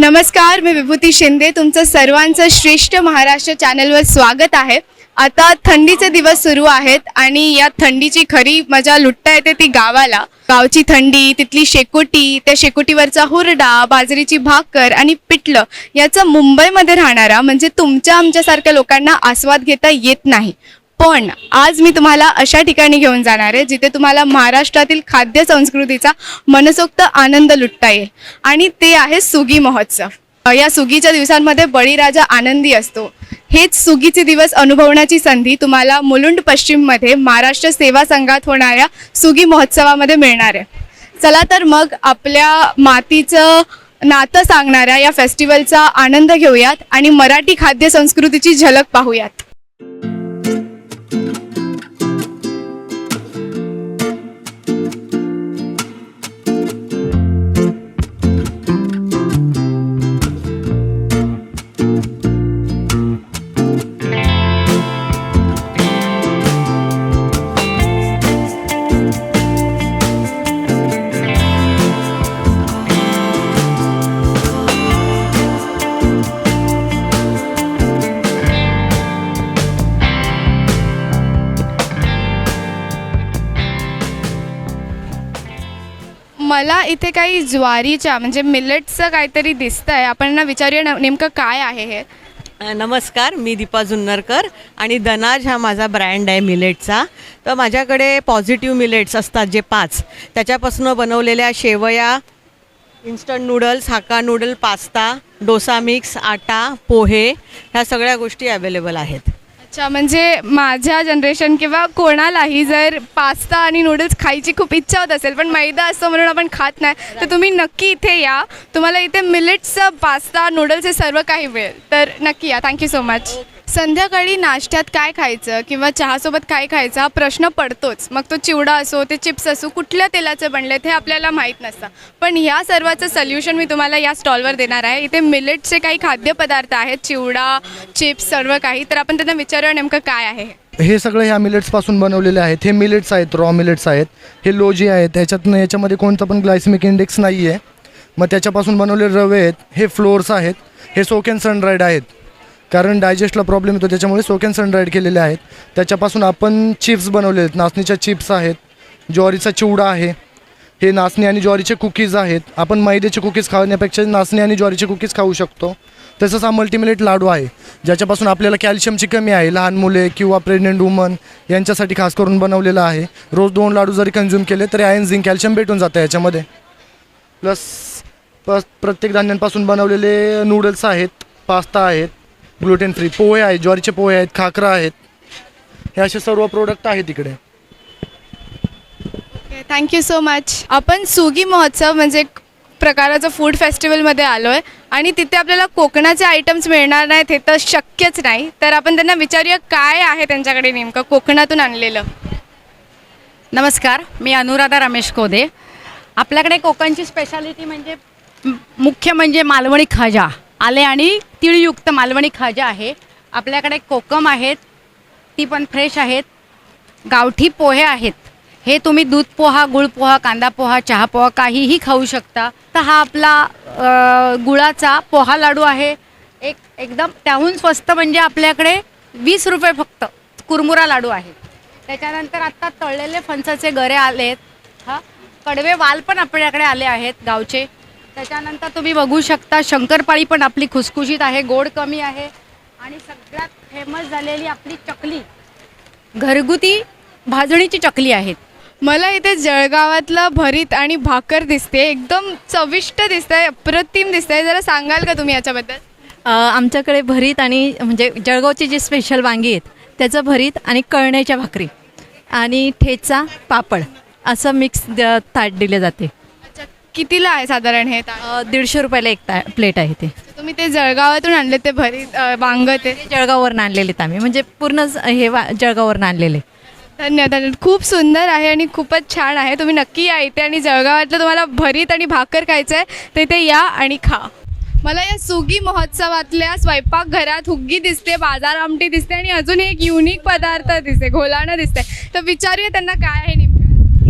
नमस्कार मी विभूती शिंदे. तुमचं सर्वांचं श्रेष्ठ महाराष्ट्र चॅनलवर स्वागत आहे. आता थंडीचे दिवस सुरू आहेत आणि या थंडीची खरी मजा लुटता येते ती गावाला. गावची थंडी तिथली शेकोटी त्या शेकोटीवरचा हुरडा बाजरीची भाकर आणि पिठलं याचं मुंबईमध्ये राहणारा म्हणजे तुमच्या आमच्यासारख्या लोकांना आस्वाद घेता येत नाही. पण आज मी तुम्हाला अशा ठिकाणी घेऊन जाणार आहे जिथे तुम्हाला महाराष्ट्रातील खाद्य संस्कृतीचा मनसोक्त आनंद लुटता येईल. आणि ते आहे सुगी महोत्सव. या सुगीच्या दिवसांमध्ये बळीराजा आनंदी असतो. हेच सुगीचे दिवस अनुभवण्याची संधी तुम्हाला मुलुंड पश्चिममध्ये महाराष्ट्र सेवा संघात होणाऱ्या सुगी महोत्सवामध्ये मिळणार आहे. चला तर मग आपल्या मातीचं नातं सांगणाऱ्या या फेस्टिवलचा आनंद घेऊयात आणि मराठी खाद्य संस्कृतीची झलक पाहूयात. मला इथे काही ज्वारीच्या म्हणजे मिलेटचं काहीतरी दिसतं आहे आपण ना विचारूया न- नेमकं काय आहे हे? नमस्कार मी दीपा जुन्नरकर आणि दनाज हा माझा ब्रँड आहे मिलेटचा तर माझ्याकडे पॉझिटिव्ह मिलेट्स असतात जे पाच. त्याच्यापासून बनवलेल्या शेवया instant noodles hakka noodle pasta dosa mix आटा पोहे ह्या सगळ्या गोष्टी अवेलेबल आहेत. अच्छा म्हणजे माझ्या जनरेशन किंवा कोणालाही जर पास्ता आणि नूडल्स खायची खूप इच्छा होत असेल पण मैदा असतो म्हणून आपण खात नाही तर तुम्ही नक्की इथे या. तुम्हाला इथे मिलेट्सचं पास्ता नूडल्स हे सर्व काही मिळेल. तर नक्की या. थँक्यू सो मच संध्याकाळी नाश्त्यात काय खायचं किंवा चहासोबत काय खायचं हा प्रश्न पडतोच. मग तो चिवडा असो ते चिप्स असो कुठल्या तेलाचे बनले ते आपल्याला माहीत नसतं. पण ह्या सर्वाचं सल्युशन मी तुम्हाला या स्टॉलवर देणार आहे. इथे मिलेटचे काही खाद्यपदार्थ आहेत चिवडा चिप्स सर्व काही. तर आपण त्यांना विचारूया नेमकं काय आहे हे. सगळं ह्या मिलेट्सपासून बनवलेले आहेत. हे मिलेट्स आहेत रॉ मिलेट्स आहेत. हे लोजी आहेत. ह्याच्यातनं याच्यामध्ये कोणतं पण ग्लायसमिक इंडेक्स नाही आहे मग त्याच्यापासून बनवलेले रवे आहेत. हे फ्लोअर्स आहेत. हे सोक अँड सनड्राईड आहेत. कारण डायजेस्टला प्रॉब्लेम येतो त्याच्यामुळे सोक अँड सनड्राईड केलेले आहेत. त्याच्यापासून आपण चिप्स बनवले आहेत. नाचणीच्या चिप्स आहेत. ज्वारीचा चिवडा आहे. हे नाचणी आणि ज्वारीचे कुकीज आहेत. आपण मैद्याचे कुकीज खाण्यापेक्षा नाचणी आणि ज्वारीचे कुकीज खाऊ शकतो. तसंच हा मल्टीमिलेट लाडू आहे. ज्याच्यापासून आपल्याला कॅल्शियमची कमी आहे. लहान मुले किंवा प्रेग्नेंट वुमन यांच्यासाठी खास करून बनवलेलं आहे. रोज दोन लाडू जरी कन्झ्युम केले तरी आयन झिंक कॅल्शियम भेटून जातं याच्यामध्ये. प्लस प प्रत्येक धान्यांपासून बनवलेले नूडल्स आहेत पास्ता आहेत ग्लुटेन फ्री पोहे आहेत ज्वारीचे पोहे आहेत खाकरा आहेत. हे असे सर्व प्रोडक्ट आहेत इकडे. थँक्यू सो मच आपण सुगी महोत्सव म्हणजे एक प्रकाराचं फूड फेस्टिवलमध्ये आलो आहे आणि तिथे आपल्याला कोकणाचे आयटम्स मिळणार नाहीत हे तर शक्यच नाही. तर आपण त्यांना विचारूया काय आहे त्यांच्याकडे नेमकं कोकणातून आणलेलं. नमस्कार मी अनुराधा रमेश कोदे. आपल्याकडे कोकणची स्पेशालिटी म्हणजे मुख्य म्हणजे मालवणी खाजा. आले आणि तिळयुक्त मालवणी खाजा आहे. आपल्याकडे कोकम आहेत ती पण फ्रेश आहेत. गावठी पोहे आहेत. हे तुम्ही दूध पोहा गुळ पोहा कांदा पोहा चहा पोहा काहीही खाऊ शकता. तर हा आपला गुळाचा पोहा लाडू आहे. एक एकदम त्याहून स्वस्त म्हणजे आपल्याकडे वीस रुपये फक्त कुरमुरा लाडू आहे. त्याच्यानंतर आत्ता तळलेले फणसाचे गरे आलेत. हा कडवे वाल पण आपल्याकडे आले आहेत गावचे. त्याच्यानंतर तुम्ही बघू शकता शंकरपाळी पण आपली खुसखुशीत आहे गोड कमी आहे. आणि सगळ्यात फेमस झालेली आपली चकली. घरगुती भाजणीची चकली आहेत. मला इथे जळगावातलं भरीत आणि भाकर दिसते एकदम चविष्ट दिसतंय अप्रतिम दिसतंय जरा सांगाल का तुम्ही याच्याबद्दल? आमच्याकडे भरीत आणि म्हणजे जळगावची जी स्पेशल वांगी आहेत त्याचं भरीत आणि कळण्याच्या भाकरी आणि ठेचा पापड असं मिक्स द- ताट दिले जाते. कितीला आहे साधारण हे ताट? अ, दीडशे रुपयाला एक ता प्लेट आहे ते. तुम्ही ते जळगावातून आणले ते भरीत अ, वांग ते? जळगाववरून आणलेले आम्ही. म्हणजे पूर्णच हे वा जळगाववरून आणलेले. धन्यवाद धन्यवाद. खूप सुंदर आहे आणि खूपच छान आहे. तुम्ही नक्की या इथे आणि जळगावातलं तुम्हाला भरीत आणि भाकर खायचं आहे तर इथे या आणि खा. मला या सुगी महोत्सवातल्या स्वयंपाकघरात हुग्गी दिसते बाजार आमटी दिसते आणि अजून एक युनिक पदार्थ दिसते घोलाणं दिसते तर विचारूया त्यांना काय आहे नेमकं.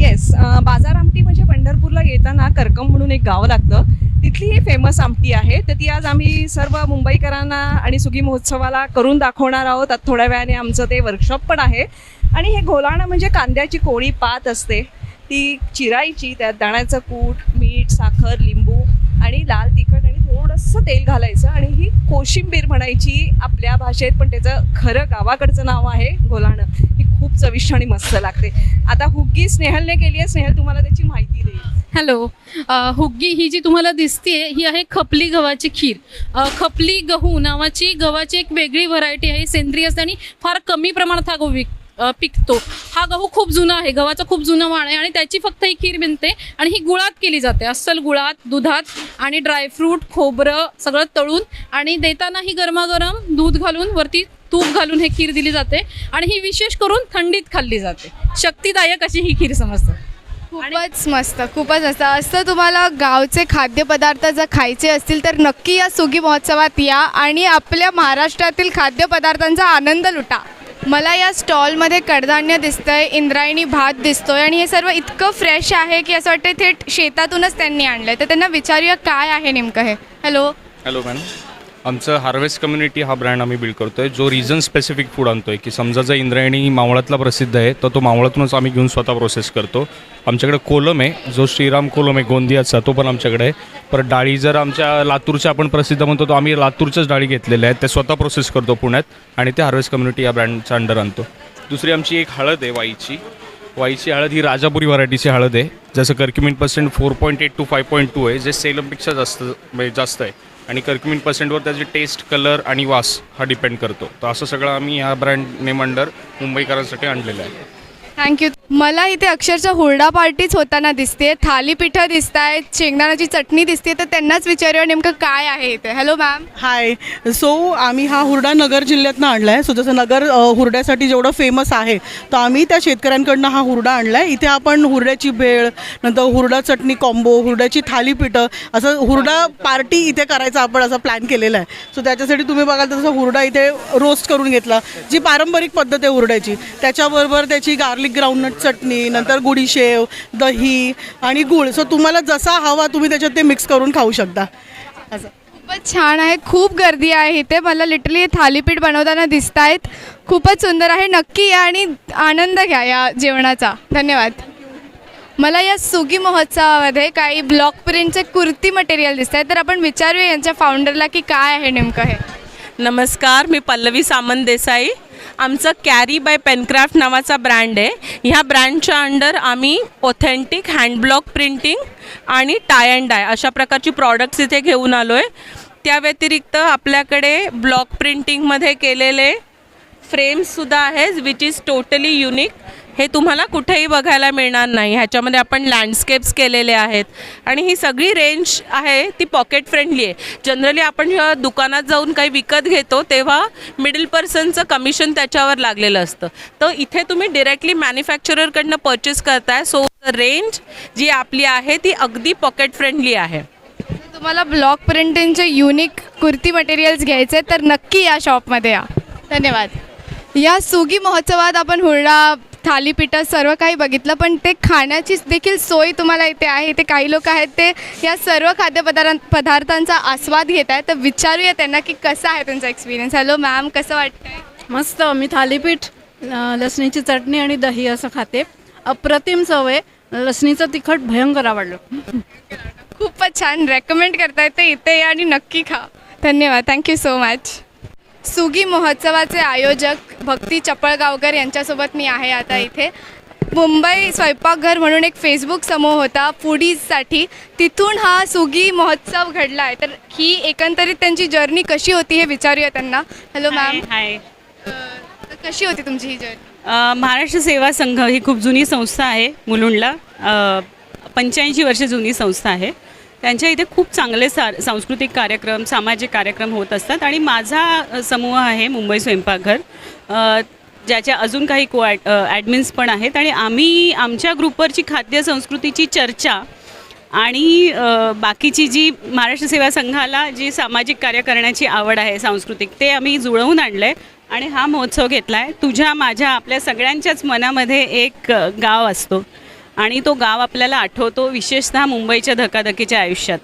येस बाजार आमटी म्हणजे पंढरपूरला येताना करकम म्हणून एक गाव लागतं. तिथली ही फेमस आमटी आहे. तर ती आज आम्ही सर्व मुंबईकरांना आणि सुगी महोत्सवाला करून दाखवणार आहोत. आता थोड्या वेळाने आमचं ते वर्कशॉप पण आहे. आणि हे घोलाणं म्हणजे कांद्याची कोळी पात असते. ती चिरायची त्यात दाण्याचं कूट मीठ साखर लिंबू आणि लाल तिखट आणि थोडंसं तेल घालायचं आणि ही कोशिंबीर म्हणायची आपल्या भाषेत पण त्याचं खरं गावाकडचं नाव आहे घोलाणं. खूप चविष्ट आणि मस्त लागते. आता हुग्गी स्नेहलने केली आहे. स्नेहल तुम्हाला त्याची माहिती देईल हॅलो. हुग्गी ही जी तुम्हाला दिसते ही आहे खपली गव्हाची खीर. खपली गहू नावाची गव्हाची एक वेगळी व्हरायटी आहे. सेंद्रिय असते आणि फार कमी प्रमाणात हा गहू विक पिकतो. हा गहू खूप जुना आहे. गव्हाचा खूप जुना वाण आहे आणि त्याची फक्त ही खीर बनते आणि ही गुळात केली जाते. अस्सल गुळात दुधात आणि ड्रायफ्रूट खोबरं सगळं तळून आणि देताना ही गरमागरम दूध घालून वरती तूप घालून हे खीर दिली जाते आणि ही विशेष करून थंडीत खाल्ली जाते. शक्तिदायक अशी ही खीर समजते. खूपच मस्त खूपच मस्त. असं तुम्हाला गावचे खाद्यपदार्थ जर खायचे असतील तर नक्की या सुगी महोत्सवात या आणि आपल्या महाराष्ट्रातील खाद्यपदार्थांचा आनंद लुटा. मला या स्टॉलमध्ये कडधान्य दिसतंय इंद्रायणी भात दिसतोय आणि हे सर्व इतकं फ्रेश आहे की असं वाटतं थेट शेतातूनच त्यांनी आणलंय. तर त्यांना विचारूया काय आहे नेमकं हे. हॅलो हॅलो मॅडम आमचं हार्वेस्ट कम्युनिटी हा ब्रँड आम्ही बिल्ड करतो आहे जो रिजन स्पेसिफिक फूड आणतो आहे की समजा जर इंद्रायणी मावळातला प्रसिद्ध आहे तर तो मावळातूनच आम्ही घेऊन स्वतः प्रोसेस करतो. आमच्याकडे कोलम आहे जो श्रीराम कोलम आहे गोंदियाचा तो पण आमच्याकडे आहे. परत डाळी जर आमच्या लातूरच्या आपण प्रसिद्ध म्हणतो तो आम्ही लातूरच्याच डाळी घेतलेल्या आहेत त्या स्वतः प्रोसेस करतो पुण्यात आणि ते हार्वेस्ट कम्युनिटी या ब्रँडच्या अंडर आणतो. दुसरी आमची एक हळद आहे वाईची. वाईची हळद ही राजापुरी व्हरायटीची हळद आहे. जसं curcumin percent four point eight to five point two आहे जे सेलमपेक्षा जास्त म्हणजे जास्त आहे. आणि कर्क्युमिन पर्सेंटवर त्याची टेस्ट कलर आणि वास हा डिपेंड करतो. तर असं सगळं आम्ही ह्या ब्रँड नेम अंडर मुंबईकरांसाठी आणलेलं आहे. थँक्यू मला इथे अक्षरशः हुरडा पार्टीच होताना दिसते थालीपीठं दिसत आहेत शेंगदाण्याची चटणी दिसते तर त्यांनाच विचारूया नेमकं काय आहे इथे. हॅलो मॅम हाय सो आम्ही हा हुरडा नगर जिल्ह्यातनं आणला आहे सो जसं नगर अ, हुरड्यासाठी जेवढं फेमस आहे तर आम्ही त्या शेतकऱ्यांकडनं हा हुरडा आणला आहे इथे आपण हुरड्याची भेळ नंतर हुरडा चटणी कॉम्बो हुरड्याची थालीपीठं असं हुरडा पार्टी इथे करायचा आपण असा प्लॅन केलेला आहे. सो त्याच्यासाठी तुम्ही बघाल तर तसं हुरडा इथे रोस्ट करून घेतला. जी पारंपरिक पद्धत आहे हुरड्याची त्याच्याबरोबर त्याची गार्लिक ग्राउंडनट चटणी नंतर गुडी शेव दही आणि गूळ. सो तुम्हाला जसा हवा तुम्ही त्याच्यात ते मिक्स करून खाऊ शकता. असं. खूपच छान आहे खूप गर्दी आहे इथे. मला लिटरली थालीपीठ बनवताना दिसत आहेत खूपच सुंदर आहे. नक्की या आणि आनंद घ्या या जेवणाचा. धन्यवाद. मला या सुगी महोत्सवामध्ये काही ब्लॉक प्रिंटचे कुर्ती मटेरियल दिसत आहे तर आपण विचारूया यांच्या फाउंडरला की काय आहे नेमकं हे. नमस्कार मी पल्लवी सामंत देसाई. आमचं कॅरी बाय पेनक्राफ्ट नावाचा ब्रँड आहे. ह्या ब्रँडच्या अंडर आम्ही ऑथेंटिक हँडब्लॉक प्रिंटिंग आणि टाय अँड डाय अशा प्रकारची प्रॉडक्ट्स इथे घेऊन आलो आहे त्या व्यतिरिक्त आपल्याकडे ब्लॉक प्रिंटिंगमध्ये केलेले फ्रेम्ससुद्धा आहेत विच इज टोटली युनिक हे तुम्हाला कुठेही बघायला मिळणार नाही. ह्याच्यामध्ये आपण लँडस्केप्स केलेले आहेत. आणि ही सगळी रेंज आहे ती पॉकेट फ्रेंडली आहे. जनरली आपण जेव्हा दुकानात जाऊन काही विकत घेतो तेव्हा मिडल पर्सनचं कमिशन त्याच्यावर लागलेलं असतं. तर इथे तुम्ही डिरेक्टली मॅन्युफॅक्चररकडनं परचेस करताय. सो रेंज जी आपली आहे ती अगदी पॉकेट फ्रेंडली आहे. तुम्हाला ब्लॉक प्रिंटिंगचे युनिक कुर्ती मटेरियल्स घ्यायचे तर नक्की या शॉपमध्ये या. धन्यवाद. या सुगी महोत्सवात आपण हुरडा थालीपीठं सर्व काही बघितलं पण ते खाण्याची देखील सोय तुम्हाला इथे आहे. इथे काही लोक आहेत ते या सर्व खाद्यपदार्थ पदार्थांचा आस्वाद घेत आहेत. तर विचारूया त्यांना की कसा आहे त्यांचा एक्सपिरियन्स हॅलो मॅम कसं वाटतंय? मस्त. मी थालीपीठ लसणीची चटणी आणि दही असं खाते. अप्रतिम चव आहे. लसणीचं तिखट भयंकर आवडलं. खूपच छान. रेकमेंड करता येते इथे या आणि नक्की खा. धन्यवाद. थँक्यू सो मच सुगी महोत्सवाचे आयोजक भक्ती चपळगावकर यांच्यासोबत मी आहे आता इथे. मुंबई स्वयंपाकघर म्हणून एक फेसबुक समूह होता फूडीजसाठी तिथून हा सुगी महोत्सव घडला आहे तर ही एकंदरीत त्यांची जर्नी कशी होती हे विचारूया त्यांना. हॅलो मॅम हाय कशी होती तुमची ही जर्नी अ, महाराष्ट्र सेवा संघ ही खूप जुनी संस्था आहे मुलुंडला. पंच्याऐंशी वर्ष जुनी संस्था आहे. त्यांच्या इथे खूप चांगले सा सांस्कृतिक कार्यक्रम सामाजिक कार्यक्रम होत असतात. आणि माझा समूह आहे मुंबई स्वयंपाकघर. ज्याच्या अजून काही को ॲड ॲडमिन्स पण आहेत. आणि आम्ही आमच्या ग्रुपवरची खाद्य संस्कृतीची चर्चा आणि बाकीची जी महाराष्ट्र सेवा संघाला जी सामाजिक कार्य करण्याची आवड आहे सांस्कृतिक ते आम्ही जुळवून आणलं आहे आणि हा महोत्सव घेतला आहे तुझ्या माझ्या आपल्या सगळ्यांच्याच मनामध्ये एक गाव असतो. आणि तो गाव आपल्याला आठवतो विशेषतः मुंबईच्या धकाधकीच्या आयुष्यात.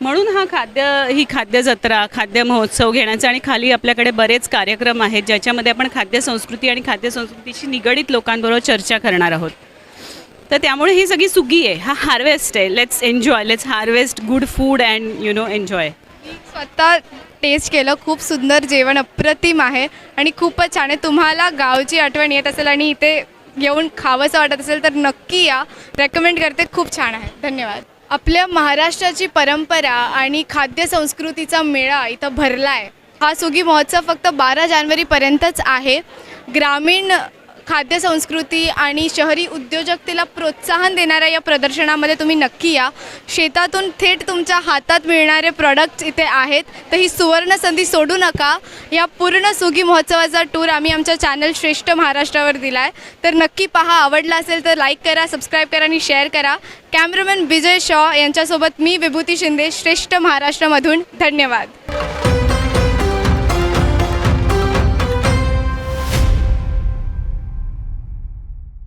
म्हणून हा खाद्य ही खाद्य जत्रा खाद्य महोत्सव घेण्याचा आणि खाली आपल्याकडे बरेच कार्यक्रम आहेत ज्याच्यामध्ये आपण खाद्य संस्कृती आणि खाद्य संस्कृतीशी निगडीत लोकांबरोबर चर्चा करणार आहोत. तर त्यामुळे ही सगळी सुगी आहे. हा हार्वेस्ट आहे. Let's enjoy let's harvest good food and you know enjoy स्वतः टेस्ट केलं. खूप सुंदर जेवण अप्रतिम आहे आणि खूपच छान आहे. तुम्हाला गावची आठवण येत असेल आणि इथे येऊन खावंसं वाटत असेल तर नक्की या. रेकमेंड करते. खूप छान आहे. धन्यवाद. आपल्या महाराष्ट्राची परंपरा आणि खाद्य संस्कृतीचा मेळा इथं भरला आहे हा सुगी महोत्सव फक्त बारा जानेवारीपर्यंतच आहे. ग्रामीण खाद्य संस्कृती आणि शहरी उद्योजकतेला प्रोत्साहन देणाऱ्या या प्रदर्शनामध्ये तुम्ही नक्की या. शेतातून थेट तुमच्या हातात मिळणारे प्रॉडक्ट्स इथे आहेत. तर ही सुवर्ण संधी सोडू नका. या पूर्ण सुगी महोत्सवाचा टूर आम्ही आमच्या चॅनल श्रेष्ठ महाराष्ट्रावर दिला आहे तर नक्की पहा आवडला असेल तर लाईक करा सबस्क्राईब करा आणि शेअर करा. कॅमेरामॅन विजय शॉ यांच्यासोबत मी विभूती शिंदे श्रेष्ठ महाराष्ट्रामधून. धन्यवाद.